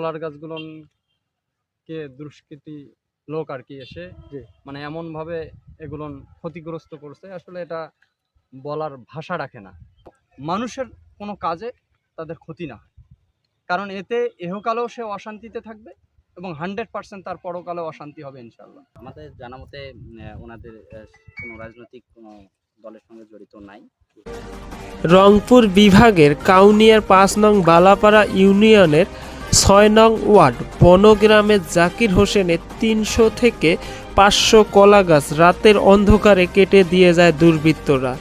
কলার গাছগুলোন কে দুষ্কৃতি লোক আর কি এসে। মানে এমন ভাবে এগুলোন ক্ষতিগ্রস্ত করছে আসলে এটা বলার ভাষা রাখে না। মানুষের কোনো কাজে তাদের ক্ষতি না। হয় কারণ এতে এহকালেও সে অশান্তিতে থাকবে এবং হান্ড্রেড পার্সেন্ট তার পরকালেও অশান্তি হবে ইনশাল্লাহ আমাদের জানা মতে ওনাদের কোনো রাজনৈতিক কোনো দলের সঙ্গে জড়িত নাই। রংপুর বিভাগের কাউনিয়ার পাঁচ নং বালাপাড়া ইউনিয়নের ছয় নং ওয়ার্ড বনগ্রামের জাকির হোসেনের তিনশো থেকে পাঁচশো কলা গাছ রাতের অন্ধকারে কেটে দিয়ে যায় দুর্বৃত্তরা।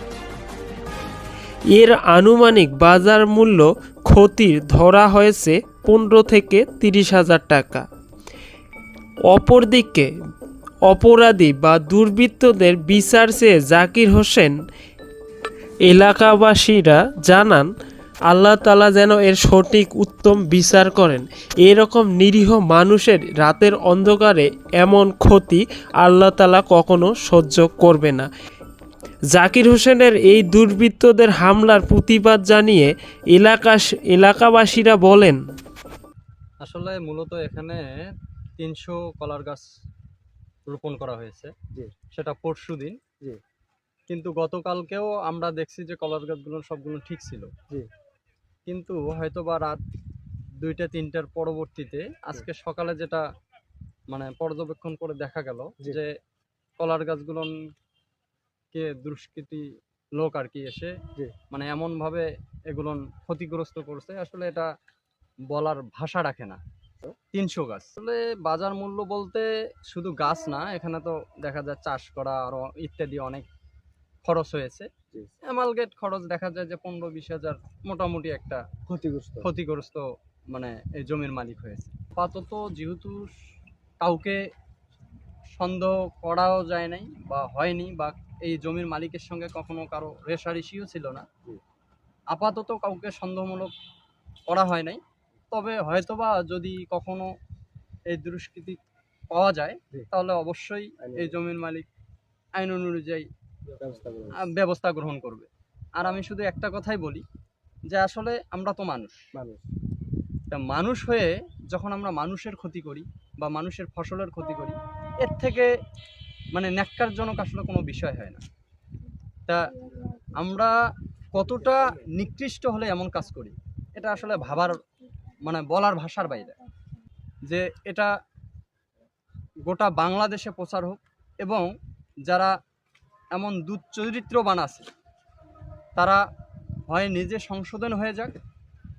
এর আনুমানিক বাজার মূল্য ক্ষতির ধরা হয়েছে পনেরো থেকে তিরিশ হাজার টাকা। অপরদিকে, অপরাধী বা দুর্বৃত্তদের বিচার চেয়ে জাকির হোসেন এলাকাবাসীরা জানান আল্লাহ তালা যেন এর সঠিক উত্তম বিচার করেন এরকম নিরীহ মানুষের রাতের অন্ধকারে এমন ক্ষতি আল্লাহ তালা কখনো সহ্য করবে না জাকির হোসেনের এই দুর্বৃত্তদের হামলার প্রতিবাদ জানিয়ে এলাকা এলাকাবাসীরা বলেন আসলে মূলত এখানে তিনশো কলার গাছ রোপণ করা হয়েছে জি। সেটা পরশু দিন জি। কিন্তু গতকালকেও আমরা দেখছি যে কলার গাছগুলো সবগুলো ঠিক ছিল জি। কিন্তু হয়তো বা রাত দুইটা তিনটার পরবর্তীতে আজকে সকালে যেটা মানে পর্যবেক্ষণ করে দেখা গেল যে কলার গাছগুলো কে দুষ্কৃতি লোক আর কি এসে। মানে এমন ভাবে এগুলো ক্ষতিগ্রস্ত করছে আসলে এটা বলার ভাষা রাখে না। তিনশো গাছ। আসলে বাজার মূল্য বলতে শুধু গাছ না এখানে তো দেখা যায় চাষ করা আরও ইত্যাদি অনেক খরচ হয়েছে। অ্যামালগেট খরচ দেখা যায় যে পনেরো বিশ হাজার মোটামুটি একটা ক্ষতিগ্রস্ত। ক্ষতিগ্রস্ত মানে এই জমির মালিক হয়েছে। আপাতত যেহেতু কাউকে সন্দেহ করাও যায় নাই বা হয়নি বা এই জমির মালিকের সঙ্গে কখনো কারও রেশারেশিও ছিল না। আপাতত কাউকে সন্দেহমূলক করা হয় নাই। তবে হয়তোবা যদি কখনো এই দুষ্কৃতি পাওয়া যায় তাহলে অবশ্যই এই জমির মালিক আইন অনুযায়ী ব্যবস্থা গ্রহণ করবে। আর আমি শুধু একটা কথাই বলি যে আসলে আমরা তো মানুষ। মানুষ। তা মানুষ হয়ে যখন আমরা মানুষের ক্ষতি করি বা মানুষের ফসলের ক্ষতি করি এর থেকে মানে ন্যাক্কারজনক আসলে কোনো বিষয় হয় না। তা আমরা কতটা নিকৃষ্ট হলে এমন কাজ করি এটা আসলে ভাবার মানে বলার ভাষার বাইরে। যে এটা গোটা বাংলাদেশে প্রচার হোক এবং যারা এমন দুচরিত্রবান আছে। তারা হয় নিজে সংশোধন হয়ে যাক